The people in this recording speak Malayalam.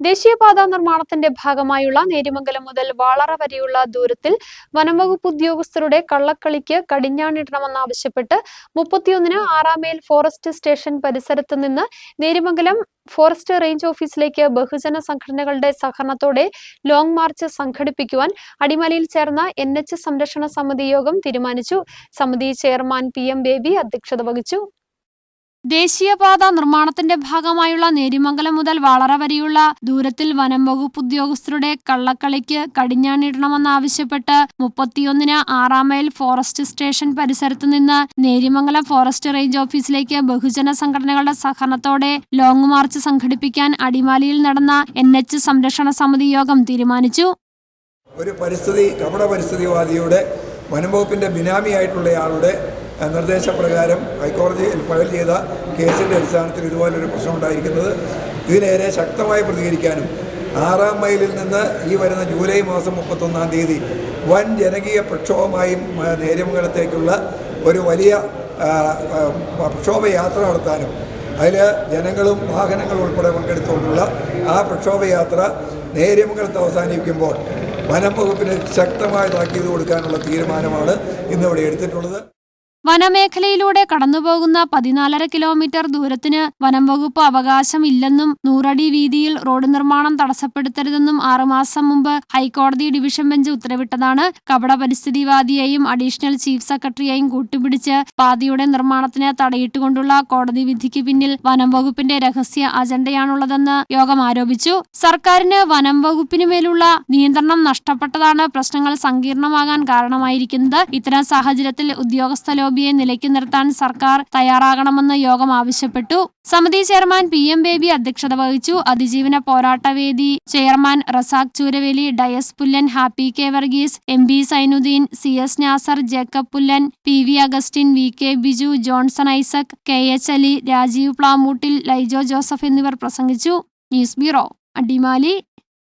ദേശീയപാത നിർമ്മാണത്തിന്റെ ഭാഗമായുള്ള നേരിമംഗലം മുതൽ വാളറ വരെയുള്ള ദൂരത്തിൽ വനംവകുപ്പ് ഉദ്യോഗസ്ഥരുടെ കള്ളക്കളിക്ക് കടിഞ്ഞാണിടണമെന്നാവശ്യപ്പെട്ട് മുപ്പത്തിയൊന്നിന് ആറാമേൽ ഫോറസ്റ്റ് സ്റ്റേഷൻ പരിസരത്ത് നിന്ന് നേരിമംഗലം ഫോറസ്റ്റ് റേഞ്ച് ഓഫീസിലേക്ക് ബഹുജന സംഘടനകളുടെ സഹകരണത്തോടെ ലോങ് മാർച്ച് സംഘടിപ്പിക്കുവാൻ അടിമലയിൽ ചേർന്ന എൻ എച്ച് സംരക്ഷണ സമിതി യോഗം തീരുമാനിച്ചു. സമിതി ചെയർമാൻ പി എം ബേബി അധ്യക്ഷത വഹിച്ചു. ദേശീയപാത നിർമ്മാണത്തിന്റെ ഭാഗമായുള്ള നേരിമംഗലം മുതൽ വളറ വരെയുള്ള ദൂരത്തിൽ വനം വകുപ്പ് ഉദ്യോഗസ്ഥരുടെ കള്ളക്കളിക്ക് കടിഞ്ഞാണിടണമെന്നാവശ്യപ്പെട്ട് മുപ്പത്തിയൊന്നിന് ആറാം മൈൽ ഫോറസ്റ്റ് സ്റ്റേഷൻ പരിസരത്ത് നിന്ന് നേരിമംഗലം ഫോറസ്റ്റ് റേഞ്ച് ഓഫീസിലേക്ക് ബഹുജന സംഘടനകളുടെ സഹകരണത്തോടെ ലോങ് മാർച്ച് സംഘടിപ്പിക്കാൻ അടിമാലിയിൽ നടന്ന എൻ എച്ച് സംരക്ഷണ സമിതി യോഗം തീരുമാനിച്ചു. ഒരു പരിസ്ഥിതി കപട പരിസ്ഥിതിവാദിയുടെ വനംവകുപ്പിന്റെ ബിനാമിയായിട്ടുള്ളയാളുടെ നിർദ്ദേശപ്രകാരം ഹൈക്കോടതിയിൽ ഫയൽ ചെയ്ത കേസിന്റെ അടിസ്ഥാനത്തിൽ ഇതുപോലൊരു പ്രശ്നം ഉണ്ടായിരിക്കുന്നത്. ഇതിനേരെ ശക്തമായി പ്രതികരിക്കാനും ആറാം മൈലിൽ നിന്ന് ഈ വരുന്ന ജൂലൈ മാസം മുപ്പത്തൊന്നാം തീയതി വൻ ജനകീയ പ്രക്ഷോഭമായും നേര്യമംഗലത്തേക്കുള്ള ഒരു വലിയ പ്രക്ഷോഭയാത്ര നടത്താനും അതിൽ ജനങ്ങളും വാഹനങ്ങളും ഉൾപ്പെടെ പങ്കെടുത്തുകൊണ്ടുള്ള ആ പ്രക്ഷോഭയാത്ര നേര്യമംഗലത്ത് അവസാനിപ്പിക്കുമ്പോൾ വനം വകുപ്പിന് ശക്തമായ താക്കീത് കൊടുക്കാനുള്ള തീരുമാനമാണ് ഇന്നിവിടെ എടുത്തിട്ടുള്ളത്. വനമേഖലയിലൂടെ കടന്നുപോകുന്ന പതിനാലര കിലോമീറ്റർ ദൂരത്തിന് വനംവകുപ്പ് അവകാശമില്ലെന്നും നൂറടി വീതിയിൽ റോഡ് നിർമ്മാണം തടസ്സപ്പെടുത്തരുതെന്നും ആറുമാസം മുമ്പ് ഹൈക്കോടതി ഡിവിഷൻ ബെഞ്ച് ഉത്തരവിട്ടതാണ്. കപട പരിസ്ഥിതിവാദിയെയും അഡീഷണൽ ചീഫ് സെക്രട്ടറിയെയും കൂട്ടുപിടിച്ച് പാതയുടെ നിർമ്മാണത്തിന് തടയിട്ടുകൊണ്ടുള്ള കോടതി വിധിക്ക് പിന്നിൽ വനംവകുപ്പിന്റെ രഹസ്യ അജണ്ടയാണുള്ളതെന്ന് യോഗം ആരോപിച്ചു. സർക്കാരിന് വനം വകുപ്പിനുമേലുള്ള നിയന്ത്രണം നഷ്ടപ്പെട്ടതാണ് പ്രശ്നങ്ങൾ സങ്കീർണമാകാൻ കാരണമായിരിക്കുന്നത്. ഇത്തരം സാഹചര്യത്തിൽ ഉദ്യോഗസ്ഥ ലോബിയെ നിലയ്ക്ക് നിർത്താൻ സർക്കാർ തയ്യാറാകണമെന്ന് യോഗം ആവശ്യപ്പെട്ടു. സമിതി ചെയർമാൻ പി എം ബേബി അധ്യക്ഷത വഹിച്ചു. അതിജീവന പോരാട്ടവേദി chairman Razak Chooraveli Dias Pullan Happy K Varghese M B Sainuddin C S Nasar Jacob Pullan P V Augustine V K Biju Johnson Isaac K H Ali Rajeev Plamoottil Laijo Joseph എന്നിവർ പ്രസംഗിച്ചു. News bureau Adimali.